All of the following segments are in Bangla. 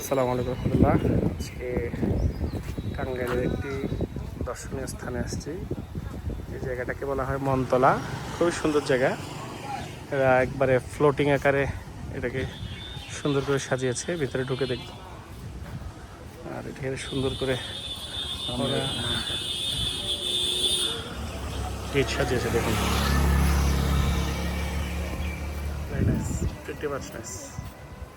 আসসালামু আলাইকুম রহমতুল্লাহ। আজকে টাঙ্গাইলের একটি দর্শনীয় স্থানে আসছি। এই জায়গাটাকে বলা হয় মনতলা। খুবই সুন্দর জায়গা। এরা একবারে ফ্লোটিং আকারে এটাকে সুন্দর করে সাজিয়েছে। ভিতরে ঢুকে দেখব আর এটাকে সুন্দর করে ওরা গেট সাজিয়েছে, দেখুন।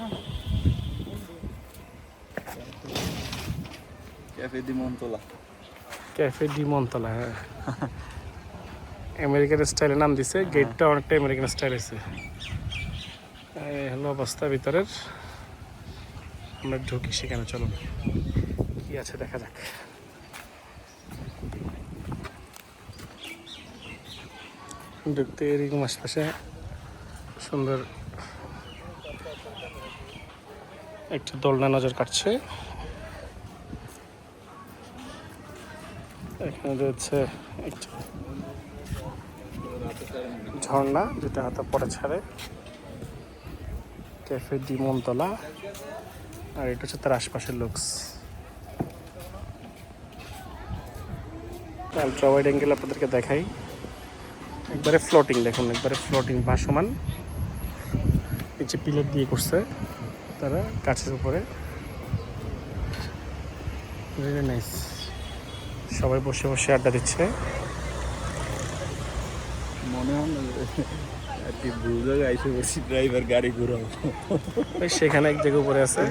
Very. Cafe the Montola cafe de Montola হ্যাঁ। আমেরিকান স্টাইলে নাম দিছে গেটটা অনেকটা আমেরিকান স্টাইল আছে হলো অবস্থা ভিতরের। আমরা ঢুকি সেখানে চলুন। কি আছে দেখা যাক। ঢুকতে এরকম আশপাশে সুন্দর একটা দোলনা নজর কাটছে। রয়েছে একটা ঝর্ণা যেটা হয়তো পরে ছাড়ে। Cafe de Montala. আর এটা হচ্ছে তার আশপাশের লুকস। আলট্রা ওয়াইড অ্যাঙ্গেল আপনাদেরকে দেখাই। একবারে ফ্লোটিং দেখুন, একবারে ফ্লোটিং ভাসমান নিচে পিলার দিয়ে করছে তারা গাছের উপরে। ভেরি নাইস সবাই বসে বসে আড্ডা দিচ্ছে। মনে হয় কি ভুল আইসে বসি ড্রাইভার গাড়ি ঘুরাও ওই সেখানে এক জায়গায় উপরে আছে।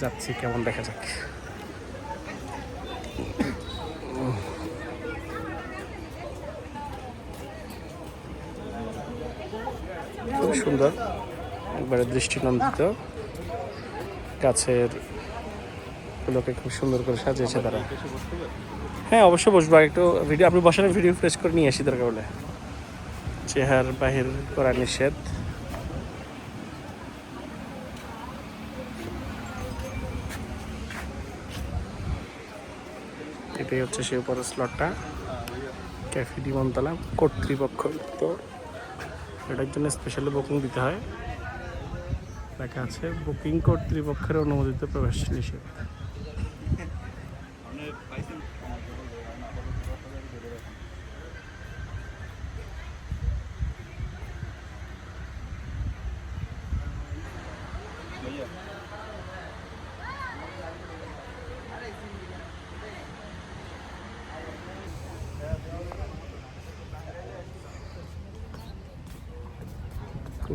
যাচ্ছি কেমন দেখা যাক। খুব সুন্দর। একবারে দৃষ্টিনন্দিত। গাছের গুলোকে খুব সুন্দর করে সাজিয়েছে তারা। হ্যাঁ অবশ্যই বসবো। একটু ভিডিও আপনি বসেন ভিডিও ফ্রেশ করে নিয়ে আসি দরকার হলে। চেহার বাহির করা নিষেধ। এটাই হচ্ছে সেই উপরের স্লটটা ক্যাফে ডিমনতলা কর্তৃপক্ষ তো এটার জন্য স্পেশালি বুকিং দিতে হয়। লেখা আছে বুকিং কর্তৃপক্ষের অনুমোদিত প্রবেশ নিষেধ।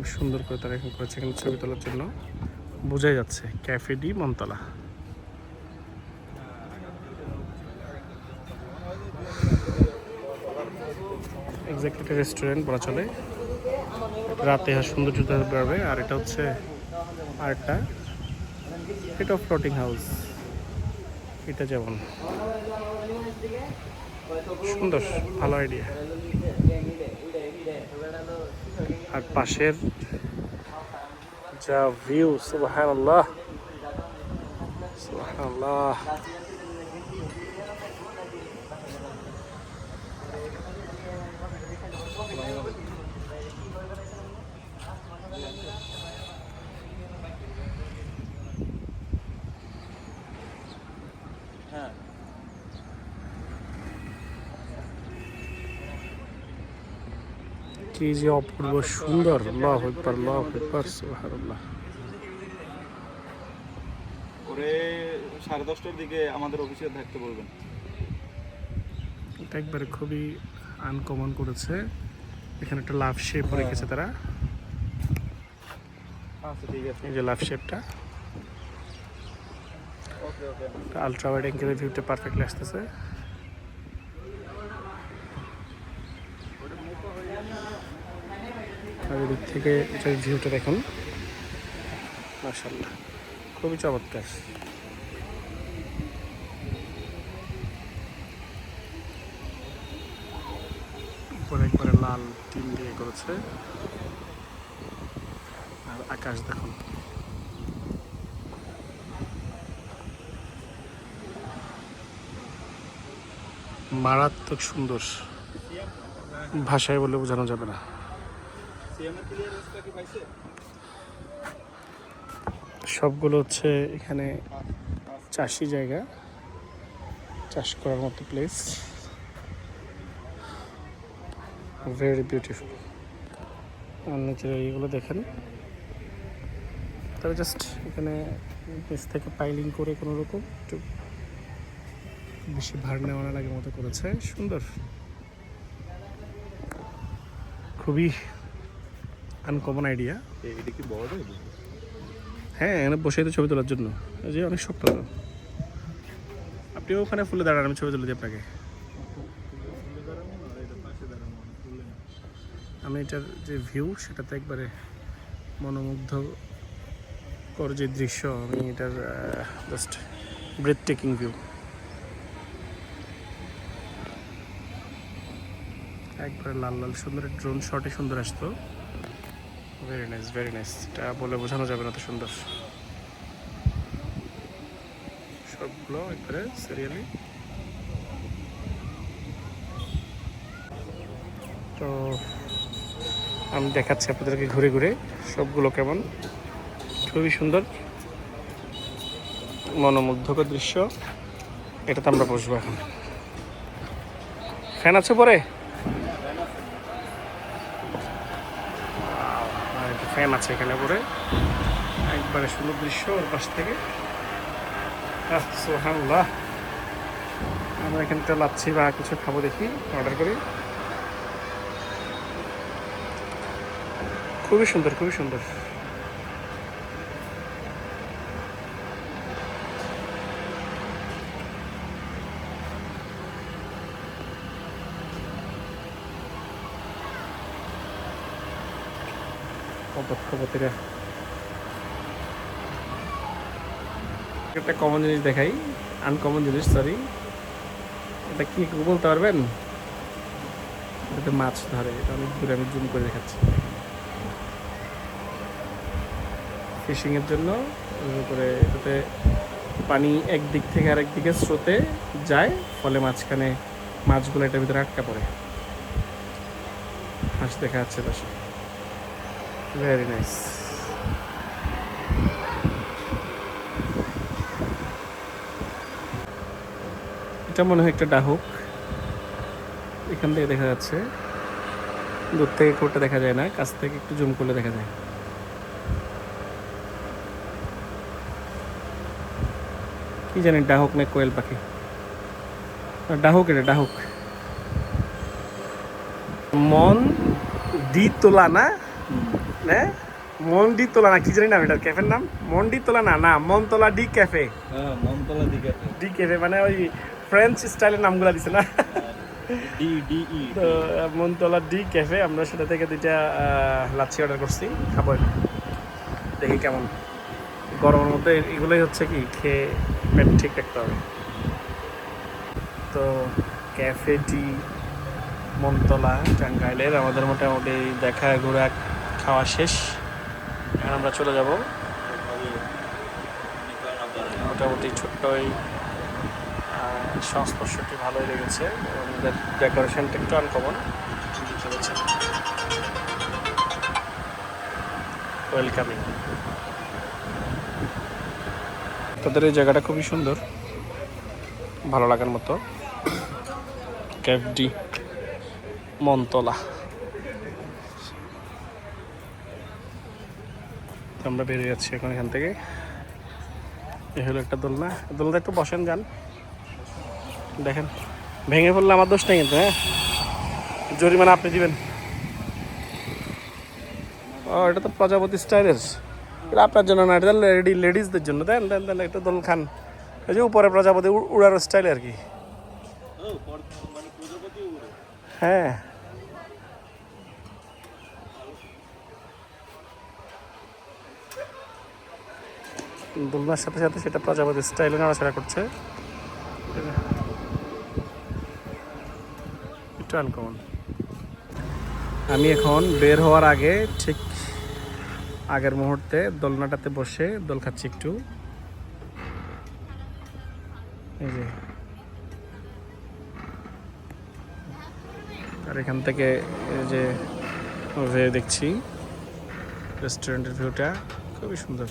খুব সুন্দর করে তারা এখন করেছে এখানে ছবি তোলার জন্য। বোঝাই যাচ্ছে ক্যাফে ডি মনতলা একটা রেস্টুরেন্ট বলা চলে। রাতে সুন্দর জুতা বেরোবে আর এটা হচ্ছে আর আরেকটা এটা ফ্লোটিং হাউস এটা যেমন। সুন্দর, ভালো আইডিয়া আর পাশের যা ভিউ সুবাহ আল্লাহ সুবাহ আল্লাহ কি যে অপূর্ব সুন্দর আল্লাহ একবার আল্লাহ একবার সুবাহান আল্লাহ ওরে সাড়ে দশটার দিকে আমাদের অফিসে থাকতে বলবেন। এটা একবারে খুবই আনকমন করেছে। এখানে একটা লাভ শেপ রেখেছে তারা। এই যে লাভ শেপটা ওকে ওকে। আলট্রা ওয়াইড অ্যাঙ্গেলের ভিউটা পারফেক্টলি আসতেছে। আর এদিক থেকে এটার ভিউটা দেখুন। মার্শাল্লাহ খুবই চমৎকার। উপরে একবারে লাল টিন দিয়ে করেছে আর আকাশ দেখুন। মারাত্মক সুন্দর ভাষায় বলে বোঝানো যাবে না। সবগুলো হচ্ছে এখানে চাষি জায়গা। চাষ করার মতো প্লেস ভেরি বিউটিফুল নিচের এইগুলো দেখেন। তবে জাস্ট এখানে নিচ থেকে পাইলিং করে কোনো রকম একটু বেশি ভার নেওয়া লাগে মতো করেছে। সুন্দর। খুবই আনকমন আইডিয়া এটা কি বড় হ্যাঁ এখানে বসে তো ছবি তোলার জন্য। এই যে অনেক শক্ত তো। আপনিও ওখানে ফুলে দাঁড়ান আমি ছবি তুলে দিই আপনাকে। আমি এটার যে ভিউ সেটাতে একবারে মনোমুগ্ধ কর যে দৃশ্য আমি এটার জাস্ট ব্রেথ টেকিং ভিউ একবারে লাল লাল সুন্দর ড্রোন শটে সুন্দর আসতো। ভেরি নাইস ভেরি নাইস এটা বলে বোঝানো যাবে না তো সুন্দর। সবগুলো একবারে সিরিয়ালি তো আমি দেখাচ্ছি আপনাদেরকে ঘুরে ঘুরে সবগুলো কেমন। খুবই সুন্দর। মনোমুগ্ধকর দৃশ্য। এটাতে আমরা বসবো এখন। ফ্যান আছে পরে আর একটা ফ্যান আছে এখানে পরে। একবারে সুন্দর দৃশ্য ওর পাশ থেকে। আমরা এখান থেকে লাচ্ছি বা কিছু খাব দেখি, অর্ডার করি। খুবই সুন্দর খুবই সুন্দর। কপতিরা একটা কমন জিনিস দেখাই আনকমন জিনিস সরি এটা কি বলতে পারবেন? এটা মাছ ধরে, এটা অনেক দূরে আমি জুম করে দেখাচ্ছি। ফিশিং এর জন্য উপরে এটাতে পানি একদিক থেকে আরেক দিকে স্রোতে যায়, ফলে মাঝখানে মাছগুলো এটার ভিতরে আটকা পড়ে। হাঁস দেখা যাচ্ছে পাশে। ভেরি নাইস এটা মনে হয় একটা ডাহুক। এখান থেকে দেখা যাচ্ছে। দূর থেকে কোটটা দেখা যায় না, কাছ থেকে একটু জুম করলে দেখা যায়। কি জানি ডাহুক না কোয়েল পাখি। ডাহুক এটা, ডাহুক। মন দি তোলা না না? মন্ডি তোলা না কি জানি নাম এটার ক্যাফের নাম? মন্ডি তোলা না না মনতলা ডি ক্যাফে হ্যাঁ মমতলা দিকে ডি ক্যাফে মানে ওই ফ্রেঞ্চ স্টাইলের নামগুলো দিছে না? ডি ডি ই তো মনতলা ডি ক্যাফে আমরা সেটা থেকে দুইটা লাচ্ছি অর্ডার করছি খাব দেখি কেমন। গরমের মধ্যে এগুলোই হচ্ছে কি খেয়ে পেট ঠিক রাখতে হবে। তো ক্যাফে ডি মনতলা টাঙ্গাইলের আমাদের মোটামুটি দেখা ঘোরা খাওয়া শেষ। এখন আমরা চলে যাব। মোটামুটি ছোট্ট ওই সংস্পর্শটি ভালোই লেগেছে আমাদের ডেকোরেশনটা একটু আনকমন চলেছে ওয়েলকামিং তাদের এই জায়গাটা খুবই সুন্দর। ভালো লাগার মতো। ক্যাফডি, মনতলা। আমরা বেরিয়ে যাচ্ছি এখন এখান থেকে। এ হলো একটা দোলনা। দোলনা একটু বসেন যান। দেখেন ভেঙে পড়লে আমার দোষ নেই কিন্তু হ্যাঁ? জরিমানা আপনি দিবেন। ও এটা তো প্রজাপতি স্টাইলের। এটা আপনার জন্য না এটা লেডি লেডিসদের জন্য। দেন দেন দেন একটা দোল খান। এই যে উপরে প্রজাপতি উড়ার স্টাইল আর কি। হ্যাঁ। দোলনার সাথে সাথে সেটা প্রজাপতি স্টাইলে নাড়াচাড়া করছে। একটু আনকমন আমি এখন বের হওয়ার আগে ঠিক আগের মুহূর্তে দোলনাটাতে বসে দোল খাচ্ছি একটু। এই যে। আর এখান থেকে যে ভিউ দেখছি। রেস্টুরেন্টের ভিউটা খুবই সুন্দর।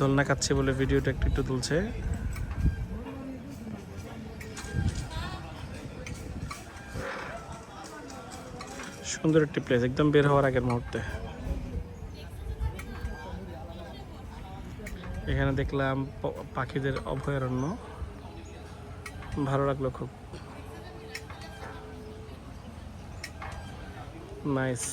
দোলনা খাচ্ছি বলে ভিডিওটা একটু একটু তুলছে। সুন্দর একটি প্লেস একদম বের হওয়ার আগের মুহূর্তে। এখানে দেখলাম পাখিদের অভয়ারণ্য। ভালো লাগল খুব। নাইস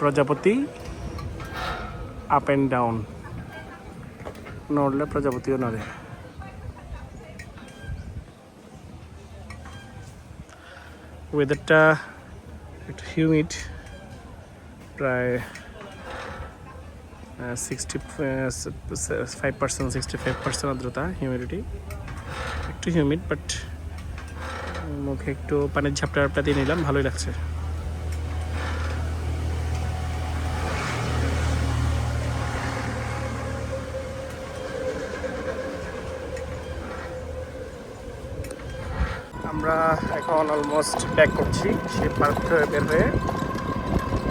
প্রজাপতি আপ অ্যান্ড ডাউন নড়লে প্রজাপতিও নড়ে। ওয়েদারটা একটু হিউমিড প্রায় sixty five percent sixty five percent আর্দ্রতা হিউমিডিটি একটু হিউমিড বাট মুখে একটু পানির ঝাপটা দিয়ে নিলাম, ভালোই লাগছে আমরা এখন অলমোস্ট ব্যাক করছি। সে পার্ক থেকে বের হয়ে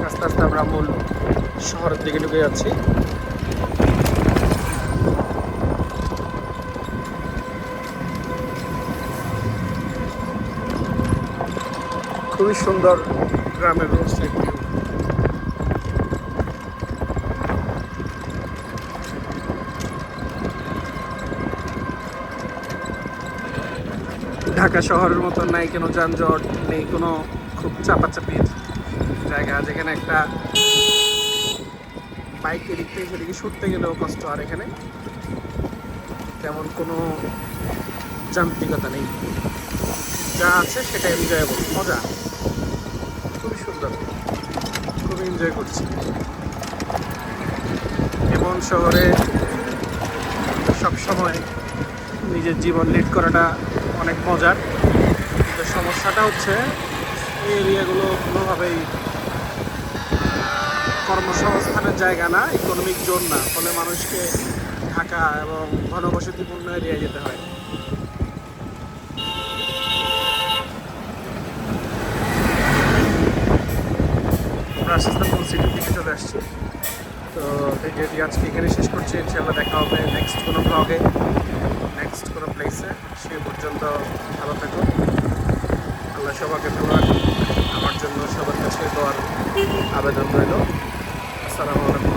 আস্তে আস্তে আমরা মূল শহরের দিকে ঢুকে যাচ্ছি। খুবই সুন্দর গ্রামের রোড সাইড ঢাকা শহরের মতো নাই, কোনো যানজট নেই, কোনো খুব চাপাচাপির জায়গা। যেখানে একটা বাইক এদিক থেকে সেদিকে ছুটতে গেলেও কষ্ট। আর এখানে তেমন কোনো যান্ত্রিকতা নেই। যা আছে সেটা এনজয়েবল মজা। খুবই সুন্দর। খুবই এনজয় করছি। এমন শহরে সবসময় নিজের জীবন লিড করাটা অনেক মজার। কিন্তু সমস্যাটা হচ্ছে, এই এরিয়াগুলো কোনোভাবেই, কর্মসংস্থানের জায়গা না ইকোনমিক জোন না। ফলে মানুষকে ঢাকা এবং ঘনবসতিপূর্ণ এরিয়ায় যেতে হয়। সিটির দিকে চলে আসছি। তো ভিডিওটি আজকে এখানে শেষ করছি ইনশাল্লাহ দেখা হবে নেক্সট কোনো ব্লগে কোনো প্লেসে সে পর্যন্ত ভালো থাকুন। আল্লাহ সবাইকে দোয়ার আমার জন্য সবার কাছে দোয়ার আবেদন রইল। আসসালামু আলাইকুম।